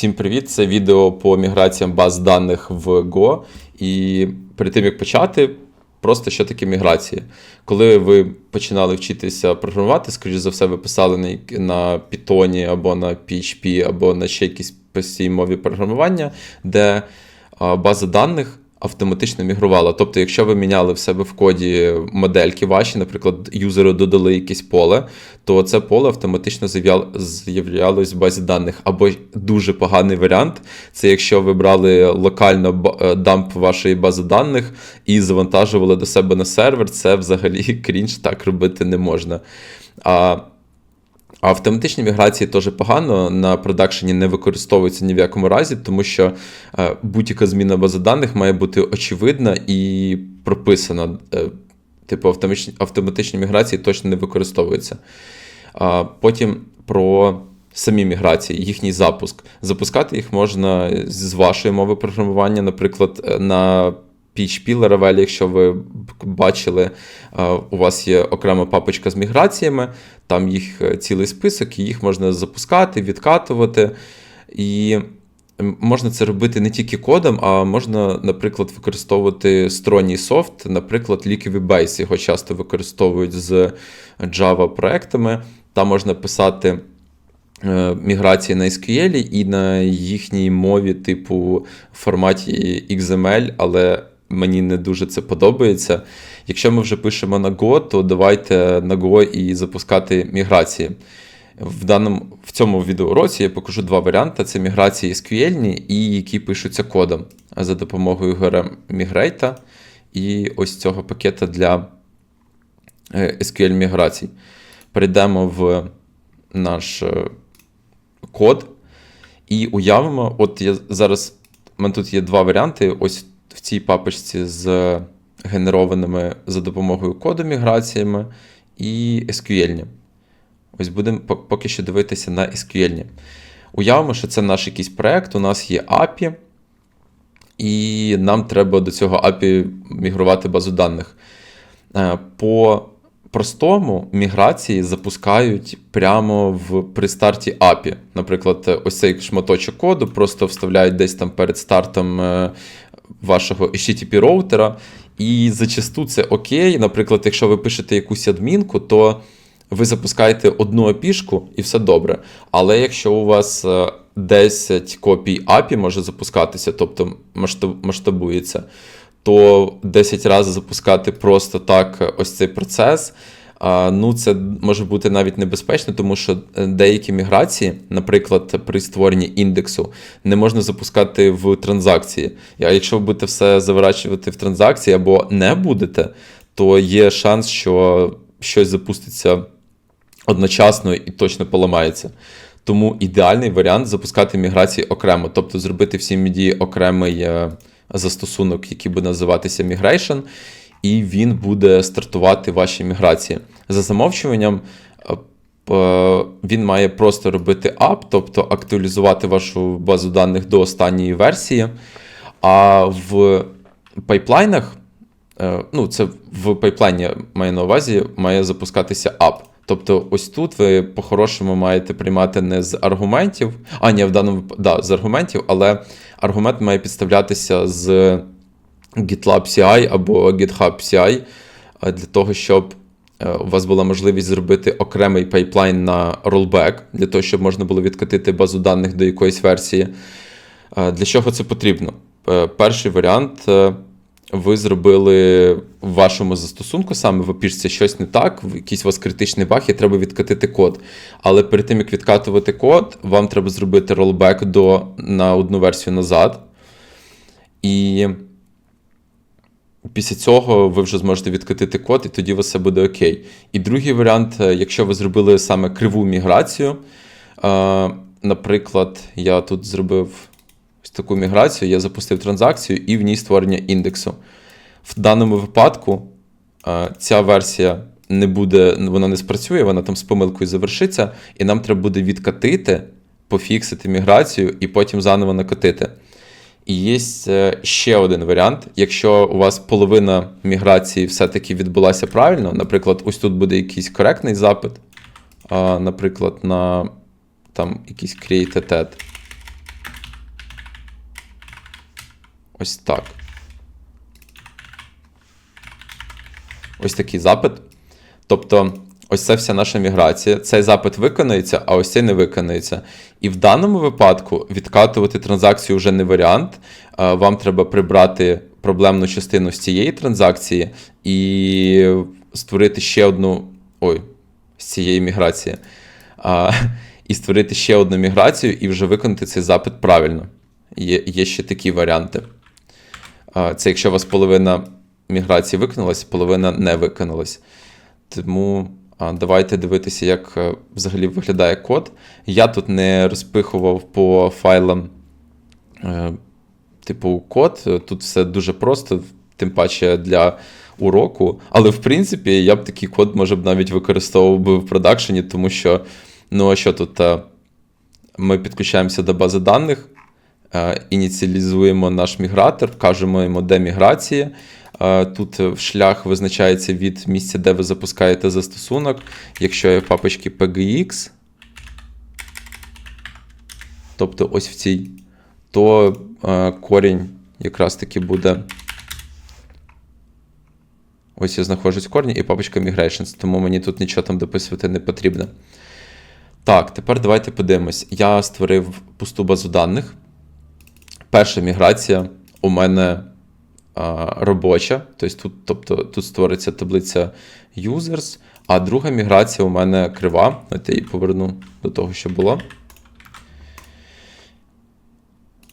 Всім привіт! Це відео по міграціям баз даних в Go. І перед тим як почати, просто що таке міграція. Коли ви починали вчитися програмувати, скоріш за все, ви писали на, Python або на PHP, або на ще якійсь постійній мові програмування, де база даних автоматично мігрувала. Тобто, якщо ви міняли в себе в коді модельки ваші, наприклад, юзеру додали якесь поле, то це поле автоматично з'являлось в базі даних. Або дуже поганий варіант це якщо ви брали локально е, дамп вашої бази даних і завантажували до себе на сервер, це взагалі крінж, так робити не можна. А а автоматичні міграції теж погано на продакшені не використовуються ні в якому разі, тому що е, будь-яка зміна бази даних має бути очевидна і прописана. Е, типу, автоматичні, міграції точно не використовуються. А Потім про самі міграції, їхній запуск. Запускати їх можна з вашої мови програмування, наприклад, е, на PHP Laravel, якщо ви бачили, у вас є окрема папочка з міграціями, там їх е, цілий список, і їх можна запускати, відкатувати. І можна це робити не тільки кодом, а можна, наприклад, використовувати сторонній софт, наприклад, Liquid Base. Його часто використовують з Java проектами. Там можна писати. Е, міграції на SQL і на їхній мові, типу форматі XML, але мені не дуже це подобається. Якщо ми вже пишемо на Go, то давайте на Go і запускати міграції. В даному, в цьому відеоуроці я покажу два варіанти: це міграції SQL і які пишуться кодом за допомогою GRM Migrate і ось цього пакета для е, SQL міграцій. Перейдемо в наш е, код і уявимо, от я зараз у мене тут є два варіанти. Ось в цій папочці з генерованими за допомогою коду міграціями і SQL. Ось будемо поки що дивитися на SQL. Уявимо, що це наш якийсь проект, у нас є API, і нам треба до цього API мігрувати базу даних. Е, по простому міграції запускають прямо в при старті API. Наприклад, ось цей шматочок коду просто вставляють десь там перед стартом е, вашого http роутера. І зачасту це окей. Наприклад, якщо ви пишете якусь адмінку, то ви запускаєте одну опішку і все добре. Але якщо у вас 10 е, копій API може запускатися, тобто масштабується, то 10 разів запускати просто так ось цей процес. Ну, це може бути навіть небезпечно, тому що е, деякі міграції, наприклад, при створенні індексу, не можна запускати в транзакції. А якщо ви будете все заворачувати в транзакції або не будете, то є шанс, що щось запуститься одночасно і точно поламається. Тому ідеальний варіант запускати міграції окремо, тобто зробити всі медії окремий е, застосунок, який буде називатися Migration, і він буде стартувати ваші міграції. За замовчуванням, е, він має просто робити ап, тобто актуалізувати вашу базу даних до останньої версії. А в пайплайнах, е, ну, це в пайплайні маю на увазі, має запускатися ап. Тобто, ось тут ви по-хорошому маєте приймати не з аргументів, а ні, в даному да, з аргументів, але аргумент має підставлятися з GitLab CI або GitHub CI для того, щоб е, у вас була можливість зробити окремий пайплайн на rollback, для того, щоб можна було відкатити базу даних до якоїсь версії. Для чого це потрібно? Е, перший варіант. Е, ви зробили в вашому застосунку, саме в опішці щось не так, якийсь у вас критичний баг, і треба відкатити код. Але перед тим, як відкатувати код, вам треба зробити ролбек на одну версію назад. І Після цього ви вже зможете відкатити код, і тоді у все буде окей. І другий варіант, е, якщо ви зробили саме криву міграцію. Е, наприклад, я тут зробив ось таку міграцію, я запустив транзакцію і в ній створення індексу. В даному випадку е, ця версія не буде, вона не спрацює, вона там з помилкою завершиться, і нам треба буде відкатити, пофіксити міграцію і потім заново накатити. І є е, ще один варіант. Якщо у вас половина міграції все-таки відбулася правильно, наприклад, ось тут буде якийсь коректний запит, наприклад, на там якийсь create-tet. Ось так. Ось такий запит. Тобто ось це вся наша міграція. Цей запит виконується, а ось цей не виконується. І в даному випадку відкатувати транзакцію вже не варіант. Вам треба прибрати проблемну частину з цієї транзакції і створити ще одну. Ой, з цієї міграції. І створити ще одну міграцію і вже виконати цей запит правильно. Є, є ще такі варіанти. Це якщо у вас половина міграції виконалась, половина не виконалась. Тому давайте дивитися, як е, взагалі виглядає код. Я тут не розпихував по файлам, е, типу, код. Тут все дуже просто, тим паче для уроку. Але в принципі, я б такий код, може б навіть використовував би в продакшені, тому що, ну а що тут? е, Ми підключаємося до бази даних, ініціалізуємо наш мігратор, вкажемо йому, де міграція. Тут е, шлях визначається від місця, де ви запускаєте застосунок. Якщо є в папочці PGX, тобто ось в цій, то е, корінь якраз таки буде. Ось я знаходжусь в корні і папочка Migrations, тому мені тут нічого там дописувати не потрібно. Так, тепер давайте подивимось. Я створив пусту базу даних. Перша міграція у мене робоча. Тобто тут, тобто, тут створиться таблиця users, а друга міграція у мене крива. От я її поверну до того, що було.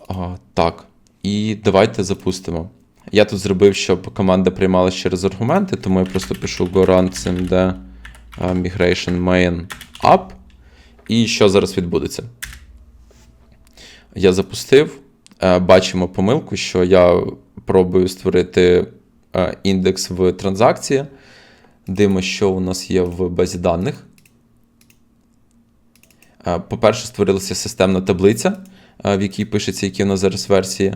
А, так. І давайте запустимо. Я тут зробив, щоб команда приймалась через аргументи, тому я просто пишу go cmd migration main up. І що зараз відбудеться? Я запустив. Е, Бачимо помилку, що я пробую створити е, індекс в транзакції. Дивимося, що у нас є в базі даних. Е, По-перше, створилася системна таблиця, е, в якій пишеться, які у нас зараз версії.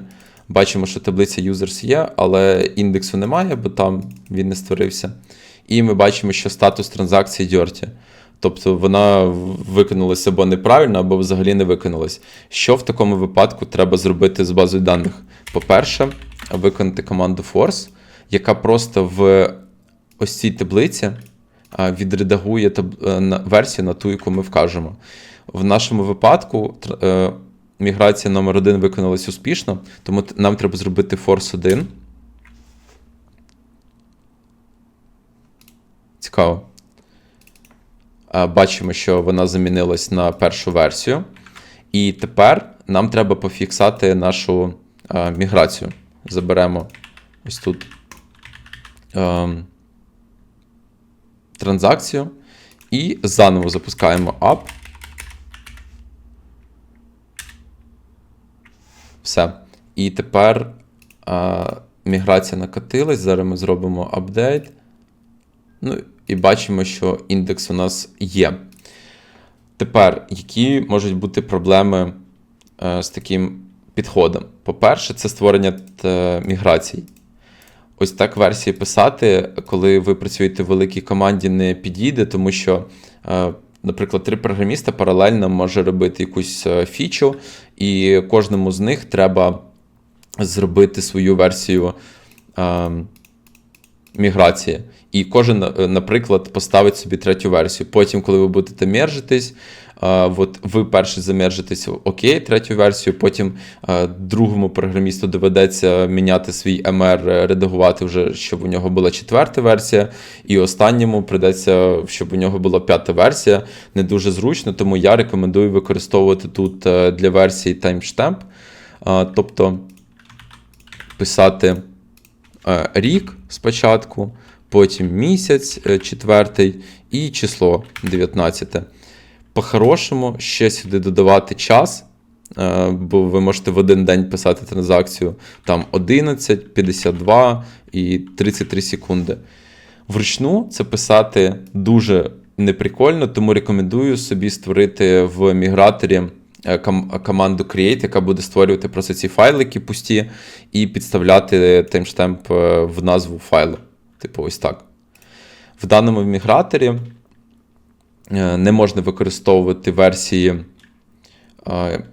Бачимо, що таблиця users є, але індексу немає, бо там він не створився. І ми бачимо, що статус транзакції dirty. Тобто вона виконалася або неправильно, або взагалі не виконалась. Що в такому випадку треба зробити з базою даних? По-перше, виконати команду force, яка просто в ось цій таблиці відредагує е, версію на ту, яку ми вкажемо. В нашому випадку е, міграція номер 1 виконалась успішно, тому нам треба зробити force 1. Цікаво. А, Бачимо, що вона замінилась на першу версію. І тепер нам треба пофіксати нашу а, міграцію. Заберемо ось тут ем, транзакцію і заново запускаємо app. Все. І тепер а, міграція накатилась. Зараз ми зробимо апдейт. Ну, і бачимо, що індекс у нас є. Тепер, які можуть бути проблеми е, з таким підходом? По-перше, це створення міграцій. Ось так версії писати, коли ви працюєте в великій команді, не підійде, тому що, е, наприклад, три програміста паралельно може робити якусь е, фічу, і кожному з них треба зробити свою версію міграції. І кожен, е, наприклад, поставить собі третю версію. Потім, коли ви будете мержитись, е, от ви перший замержитесь, окей, третю версію, потім е, другому програмісту доведеться міняти свій е, редагувати вже, щоб у нього була четверта версія, і останньому придеться, щоб у нього була п'ята версія. Не дуже зручно, тому я рекомендую використовувати тут для версії Е, тобто писати рік спочатку, потім місяць е, четвертий і число 19. По-хорошому, ще сюди додавати час, е, бо ви можете в один день писати транзакцію там 11, 52 і 33 секунди. Вручну це писати дуже неприкольно, тому рекомендую собі створити в міграторі е, команду Create, яка буде створювати просто ці файлики пусті, і підставляти таймштемп е, в назву файлу. Типу, ось так. В даному міграторі е, не можна використовувати версії е,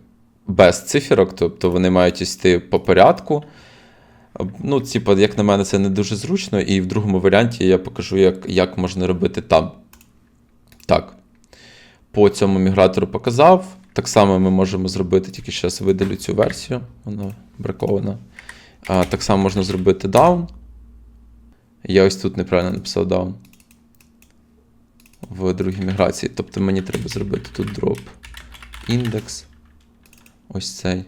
без циферок, тобто вони мають йти по порядку. Ну, типу, як на мене, це не дуже зручно, і в другому варіанті я покажу, як, як можна робити там. Так. По цьому мігратору показав. Так само ми можемо зробити, тільки зараз видалю цю версію, вона бракована. А, так само можна зробити down. Я ось тут неправильно написав down. В другій міграції. Тобто мені треба зробити тут drop індекс. Ось цей.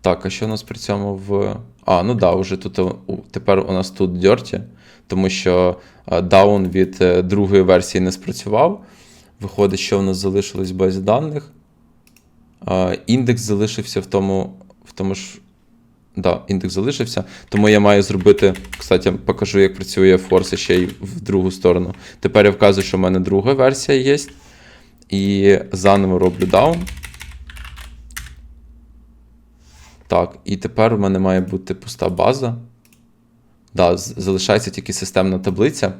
Так, а що у нас при цьому в. А, ну да, вже тут тепер у нас тут dirty, тому що а, даун від е, другої версії не спрацював. Виходить, що у нас залишилось в базі даних. Індекс залишився в тому. В тому ж. Да, індекс залишився. Тому я маю зробити. Кстати, покажу, як працює Force ще й в другу сторону. Тепер я вказую, що в мене друга версія є. І заново роблю down. Так, і тепер у мене має бути пуста база. Да, залишається тільки системна таблиця,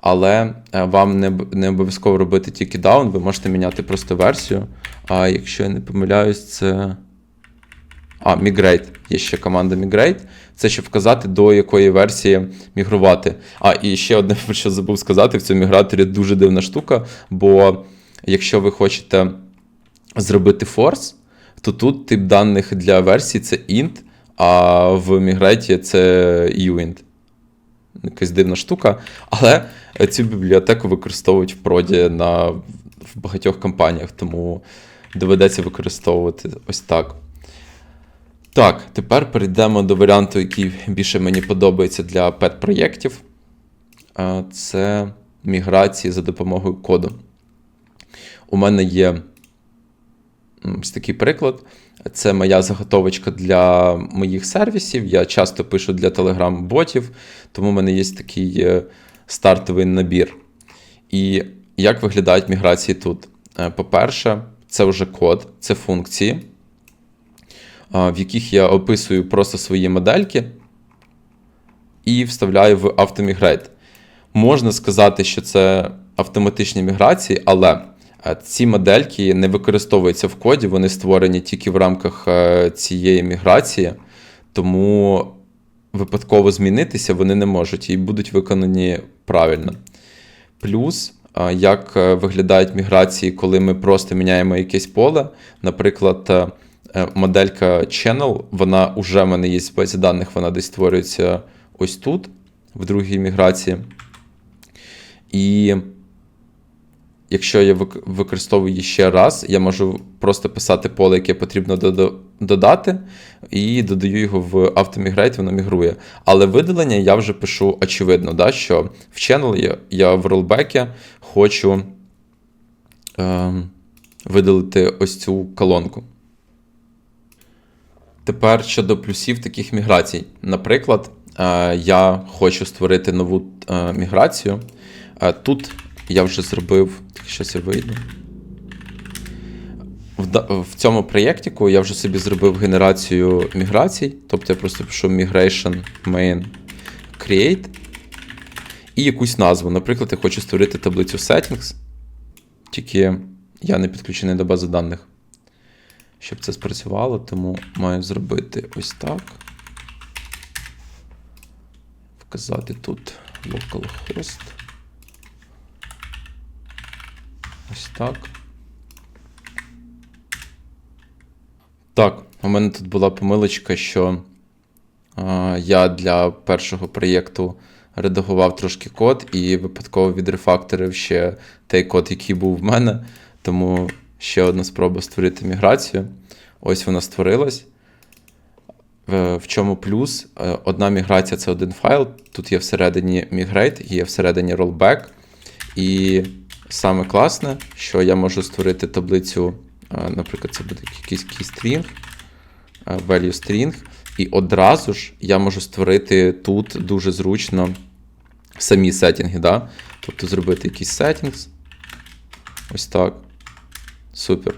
але е, вам не, не обов'язково робити тільки down, ви можете міняти просто версію. А якщо я не помиляюсь, це. А, migrate. Є ще команда migrate. Це щоб вказати, до якої версії мігрувати. А, і ще одне, про що забув сказати, в цьому міграторі дуже дивна штука, бо якщо ви хочете зробити force, то тут тип даних для версії це int, а в мігреті це uint. Якась дивна штука. Але цю бібліотеку використовують в проді на, в багатьох компаніях, тому доведеться використовувати ось так. Так, тепер перейдемо до варіанту, який більше мені подобається для пет-проєктів. Це міграції за допомогою коду. У мене є ось такий приклад. Це моя заготовочка для моїх сервісів. Я часто пишу для Telegram-ботів, тому в мене є такий е, стартовий набір. І як виглядають міграції тут? Е, По-перше, це вже код, це функції, в яких я описую просто свої модельки і вставляю в автомігрейт. Можна сказати, що це автоматичні міграції, але ці модельки не використовуються в коді, вони створені тільки в рамках е, цієї міграції, тому випадково змінитися вони не можуть і будуть виконані правильно. Плюс, е, як е, виглядають міграції, коли ми просто міняємо якесь поле. Наприклад, моделька Channel, вона вже в мене є в базі даних, вона десь створюється ось тут, в другій міграції. І якщо я використовую її ще раз, я можу просто писати поле, яке потрібно додати, і додаю його в автомігрейт, воно мігрує. Але видалення я вже пишу очевидно, да, що в channel я, в ролбекі хочу ем, видалити ось цю колонку. Тепер щодо плюсів таких міграцій. Наприклад, е, я хочу створити нову е, міграцію. Е, Тут я вже зробив. Щось я вийду. В, в цьому проєктіку я вже собі зробив генерацію міграцій. Тобто я просто пишу migration main create і якусь назву. Наприклад, я хочу створити таблицю settings, тільки я не підключений до бази даних. Щоб це спрацювало, тому маю зробити ось так. Вказати тут localhost. Ось так. Так, у мене тут була помилочка, що е, я для першого проєкту редагував трошки код і випадково відрефакторив ще той код, який був в мене. Тому ще одна спроба створити міграцію. Ось вона створилась. В, в чому плюс? Е, Одна міграція це один файл. Тут є всередині migrate, є всередині rollback. І саме класне, що я можу створити таблицю, е, наприклад, це буде якийсь keystring, е, value string, і одразу ж я можу створити тут дуже зручно самі сеттінги. Да? Тобто зробити якийсь settings. Ось так. Супер.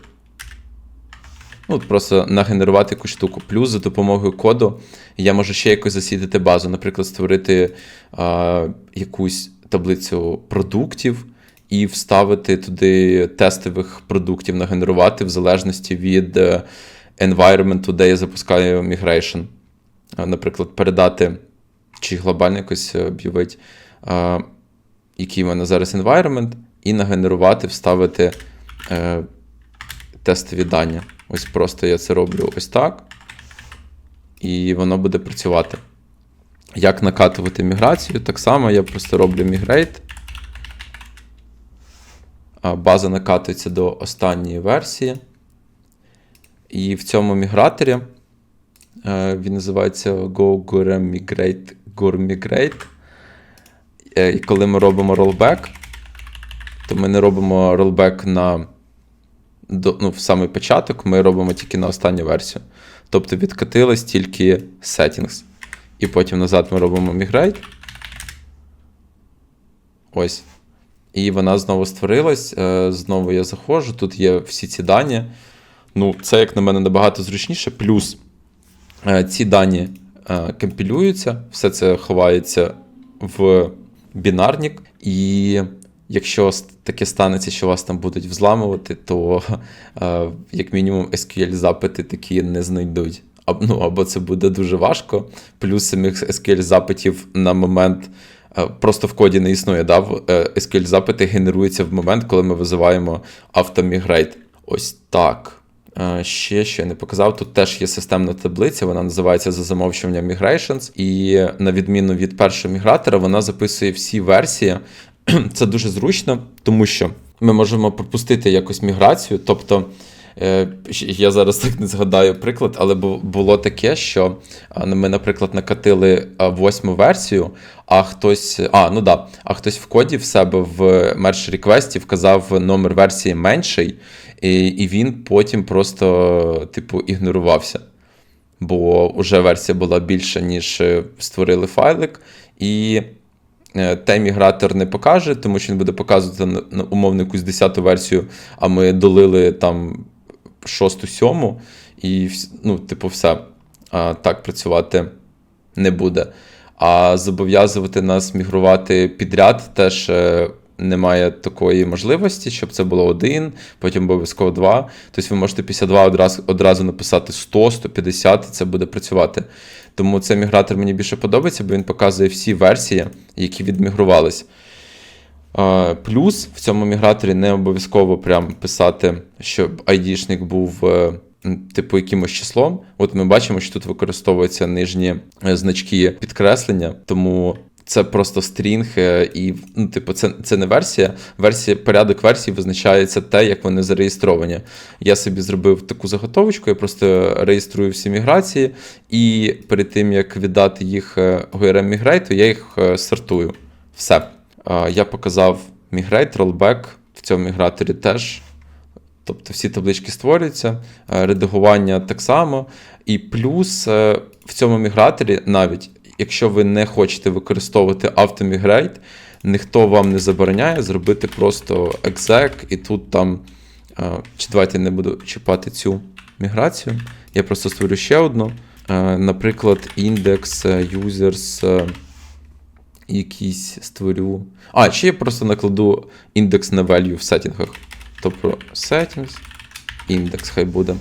Ну, просто нагенерувати якусь штуку. Плюс за допомогою коду я можу ще якось засідати базу. Наприклад, створити а, якусь таблицю продуктів і вставити туди тестових продуктів, нагенерувати в залежності від е, environment, де я запускаю migration. Наприклад, передати чи глобально якось е, об'явити, а, який в мене зараз environment, і нагенерувати, вставити е, тестові дані. Ось просто я це роблю ось так. І воно буде працювати. Як накатувати міграцію? Так само я просто роблю migrate. База накатується до останньої версії. І в цьому міграторі е, він називається Go Gurm Migrate. Gurm Migrate. Е, І коли ми робимо rollback, то ми не робимо rollback на ну, в самий початок, ми робимо тільки на останню версію. Тобто відкатилось тільки settings. І потім назад ми робимо migrate. Ось. І вона знову створилась. Е, Знову я заходжу, тут є всі ці дані. Ну, це, як на мене, набагато зручніше. Плюс е, ці дані е, компілюються, все це ховається в бінарник. І якщо таке станеться, що вас там будуть взламувати, то як мінімум SQL-запити такі не знайдуть. Ну, або це буде дуже важко. Плюс самих SQL-запитів на момент. Е, Просто в коді не існує, да? е, SQL-запити генеруються в момент, коли ми визиваємо автомігрейт. Ось так. Е, Ще що я не показав, тут теж є системна таблиця, вона називається за замовчуванням Migrations. І на відміну від першого мігратора, вона записує всі версії. Це дуже зручно, тому що ми можемо пропустити якусь міграцію. Тобто, я зараз так не згадаю приклад, але було таке, що ми, наприклад, накатили восьму версію, а хтось. А, ну да, а хтось в коді в себе в merge request вказав номер версії менший, і, і він потім просто, типу, ігнорувався. Бо вже версія була більша, ніж е, створили файлик, і е, той мігратор не покаже, тому що він буде показувати на- на умовно якусь 10-ту версію, а ми долили там 6-7, і ну, типу, все. А, так працювати не буде. А зобов'язувати нас мігрувати підряд теж е, немає такої можливості, щоб це було один, потім обов'язково два. Тобто ви можете 52 одразу, одразу написати 100, 150, і це буде працювати. Тому цей мігратор мені більше подобається, бо він показує всі версії, які відмігрувались. Плюс в цьому міграторі не обов'язково прям писати, щоб айдішник був е, типу якимось числом. От ми бачимо, що тут використовуються нижні е, значки підкреслення, тому це просто стрінг, е, і ну, типу, це, це не версія. Версія, порядок версій визначається те, як вони зареєстровані. Я собі зробив таку заготовочку, я просто реєструю всі міграції, і перед тим як віддати їх GRM Migrate, я їх сортую. Все. Я показав Migrate, Rollback в цьому міграторі теж. Тобто всі таблички створюються, е, редагування так само. І плюс е, в цьому міграторі, навіть якщо ви не хочете використовувати автомігрейт, ніхто вам не забороняє зробити просто exec, і тут там. е, Чи давайте не буду чіпати цю міграцію. Я просто створю ще одну. Наприклад, індекс users якийсь створю. А, чи я просто накладу індекс на value в сеттінгах. Тобто settings, індекс хай буде.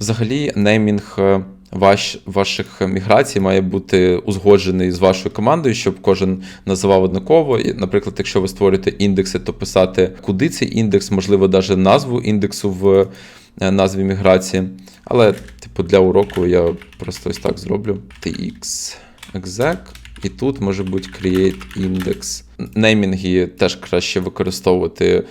Взагалі, неймінг е, ваш, ваших міграцій має бути узгоджений з вашою командою, щоб кожен називав однаково. Наприклад, якщо ви створюєте індекси, то писати, куди цей індекс, можливо, навіть назву індексу в е, назві міграції. Але, типу, для уроку я просто ось так зроблю. tx exec. І тут може бути create index. Неймінги теж краще використовувати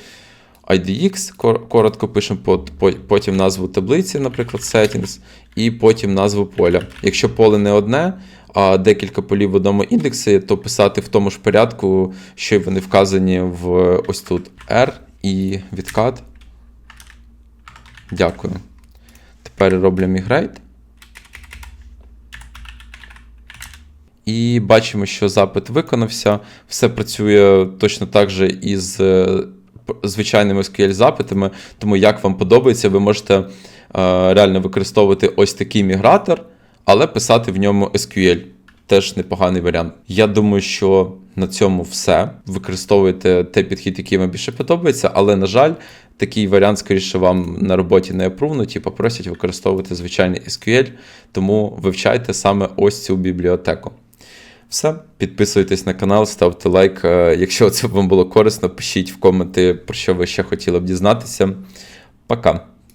IDX, коротко пишемо, пот- потім назву таблиці, наприклад, settings, і потім назву поля. Якщо поле не одне, а декілька полів в одному індексі, то писати в тому ж порядку, що вони вказані в ось тут R і відкат. Дякую. Тепер роблю migrate. І бачимо, що запит виконався. Все працює точно так же із е, звичайними SQL-запитами. Тому як вам подобається, ви можете е, реально використовувати ось такий мігратор, але писати в ньому SQL. Теж непоганий варіант. Я думаю, що на цьому все. Використовуйте той підхід, який вам більше подобається, але, на жаль, такий варіант, скоріше, вам на роботі не апрувнуть і попросять використовувати звичайний SQL, тому вивчайте саме ось цю бібліотеку. Все, підписуйтесь на канал, ставте лайк. Е, Якщо це вам було корисно, пишіть в коменти, про що ви ще хотіли б дізнатися. Пока.